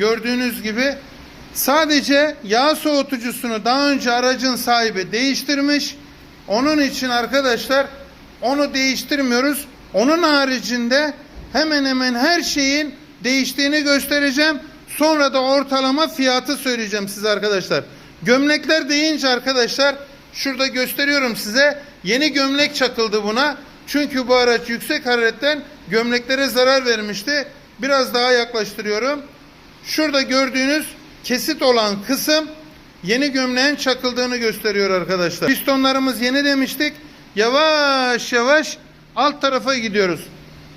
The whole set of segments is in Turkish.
gördüğünüz gibi sadece yağ soğutucusunu daha önce aracın sahibi değiştirmiş. Onun için arkadaşlar onu değiştirmiyoruz. Onun haricinde hemen hemen her şeyin değiştiğini göstereceğim. Sonra da ortalama fiyatı söyleyeceğim size arkadaşlar. Gömlekler deyince arkadaşlar şurada gösteriyorum size. Yeni gömlek çakıldı buna. Çünkü bu araç yüksek hararetten gömleklere zarar vermişti. Biraz daha yaklaştırıyorum. Şurada gördüğünüz kesit olan kısım yeni gömleğin çakıldığını gösteriyor arkadaşlar. Pistonlarımız yeni demiştik. Yavaş yavaş alt tarafa gidiyoruz.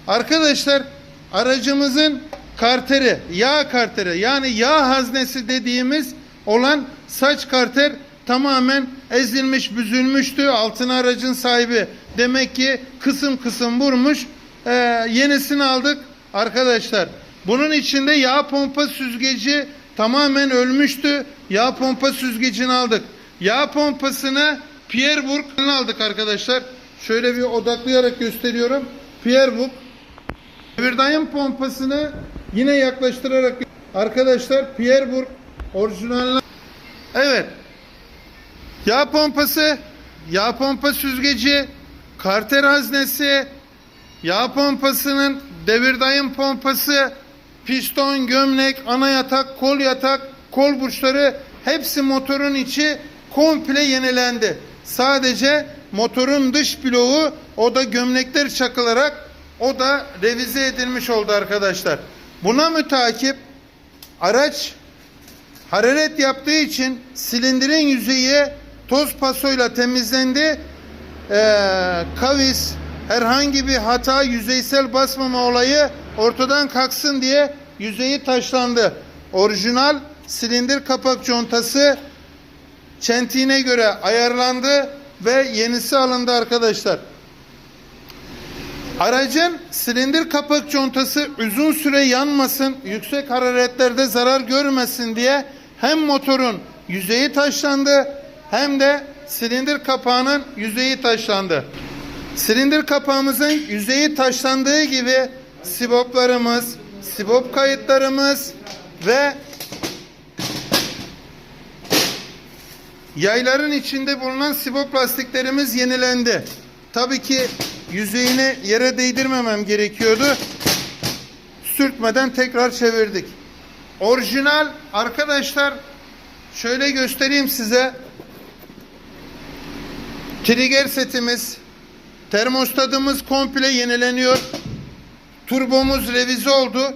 Arkadaşlar aracımızın karteri, yağ karteri yani yağ haznesi dediğimiz olan saç karter tamamen ezilmiş, büzülmüştü. Altına aracın sahibi demek ki kısım kısım vurmuş. Ee, yenisini aldık arkadaşlar. Bunun içinde yağ pompa süzgeci tamamen ölmüştü. Yağ pompa süzgecini aldık. Yağ pompasını Pierreburg'dan aldık arkadaşlar. Şöyle bir odaklayarak gösteriyorum. Pierreburg Devirdayım pompasını yine yaklaştırarak arkadaşlar Pierreburg orijinal Evet. Yağ pompası, yağ pompa süzgeci, karter haznesi, yağ pompasının devirdayım pompası, piston, gömlek, ana yatak, kol yatak, kol burçları hepsi motorun içi komple yenilendi. Sadece motorun dış bloğu o da gömlekler çakılarak o da revize edilmiş oldu arkadaşlar. Buna mütakip araç hararet yaptığı için silindirin yüzeyi toz pasoyla temizlendi. Ee, kavis herhangi bir hata yüzeysel basmama olayı ortadan kalksın diye yüzeyi taşlandı. Orijinal silindir kapak contası çentiğine göre ayarlandı ve yenisi alındı arkadaşlar. Aracın silindir kapak contası uzun süre yanmasın, yüksek hararetlerde zarar görmesin diye hem motorun yüzeyi taşlandı hem de silindir kapağının yüzeyi taşlandı. Silindir kapağımızın yüzeyi taşlandığı gibi siboplarımız, sibop kayıtlarımız ve Yayların içinde bulunan sibop lastiklerimiz yenilendi. Tabii ki yüzeyini yere değdirmemem gerekiyordu. Sürtmeden tekrar çevirdik. Orijinal arkadaşlar şöyle göstereyim size. Trigger setimiz, termostatımız komple yenileniyor. Turbomuz revize oldu.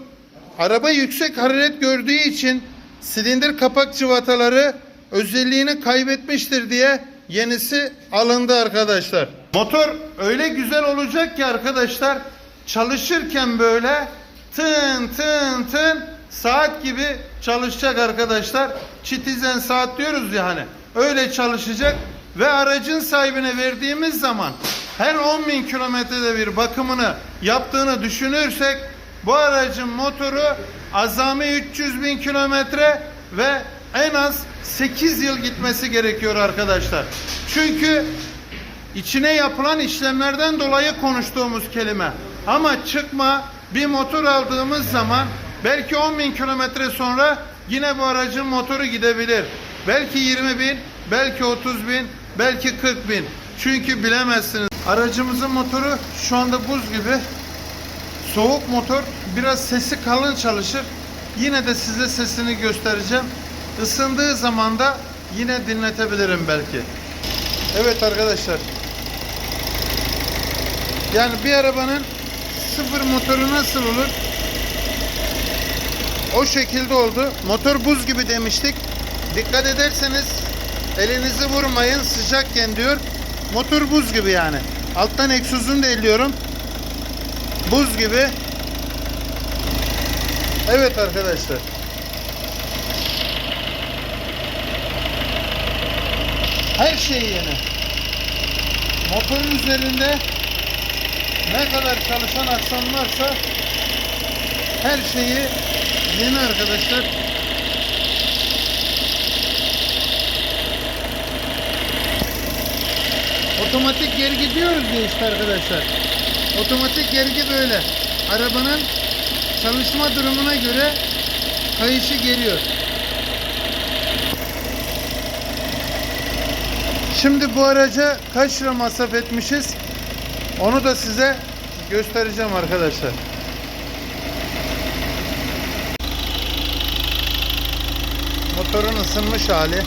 Araba yüksek hararet gördüğü için silindir kapak cıvataları özelliğini kaybetmiştir diye yenisi alındı arkadaşlar. Motor öyle güzel olacak ki arkadaşlar çalışırken böyle tın tın tın saat gibi çalışacak arkadaşlar. Çitizen saat diyoruz ya hani. Öyle çalışacak ve aracın sahibine verdiğimiz zaman her 10 bin kilometrede bir bakımını yaptığını düşünürsek bu aracın motoru azami 300 bin kilometre ve en az 8 yıl gitmesi gerekiyor arkadaşlar. Çünkü içine yapılan işlemlerden dolayı konuştuğumuz kelime. Ama çıkma bir motor aldığımız zaman belki 10 bin kilometre sonra yine bu aracın motoru gidebilir. Belki 20 bin, belki 30 bin, belki 40 bin. Çünkü bilemezsiniz. Aracımızın motoru şu anda buz gibi. Soğuk motor biraz sesi kalın çalışır. Yine de size sesini göstereceğim. Isındığı zaman da yine dinletebilirim belki. Evet arkadaşlar. Yani bir arabanın sıfır motoru nasıl olur? O şekilde oldu. Motor buz gibi demiştik. Dikkat ederseniz elinizi vurmayın sıcakken diyor. Motor buz gibi yani. Alttan egzozunu da elliyorum. Buz gibi. Evet arkadaşlar. Her şey yeni. Motorun üzerinde ne kadar çalışan aksam varsa her şeyi yeni arkadaşlar. Otomatik gergi diyoruz ya işte arkadaşlar. Otomatik gergi böyle. Arabanın çalışma durumuna göre kayışı geliyor. Şimdi bu araca kaç lira masraf etmişiz? Onu da size göstereceğim arkadaşlar. Motorun ısınmış hali.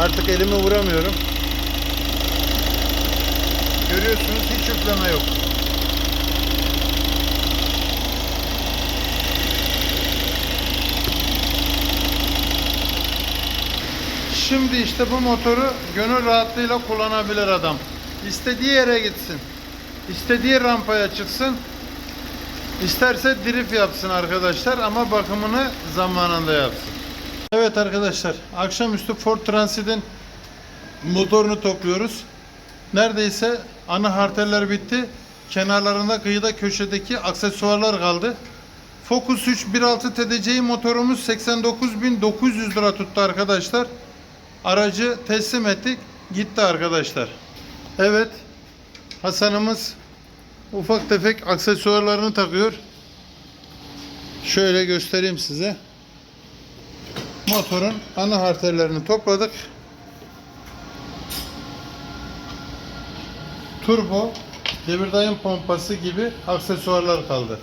Artık elimi vuramıyorum. Görüyorsunuz hiç üfleme yok. Şimdi işte bu motoru gönül rahatlığıyla kullanabilir adam. İstediği yere gitsin. İstediği rampaya çıksın. İsterse drift yapsın arkadaşlar ama bakımını zamanında yapsın. Evet arkadaşlar akşamüstü Ford Transit'in motorunu topluyoruz. Neredeyse ana harteller bitti. Kenarlarında kıyıda köşedeki aksesuarlar kaldı. Focus 3 1.6 TDCi motorumuz 89.900 lira tuttu arkadaşlar. Aracı teslim ettik. Gitti arkadaşlar. Evet. Hasan'ımız ufak tefek aksesuarlarını takıyor. Şöyle göstereyim size. Motorun ana harterlerini topladık. Turbo, devir daim pompası gibi aksesuarlar kaldı.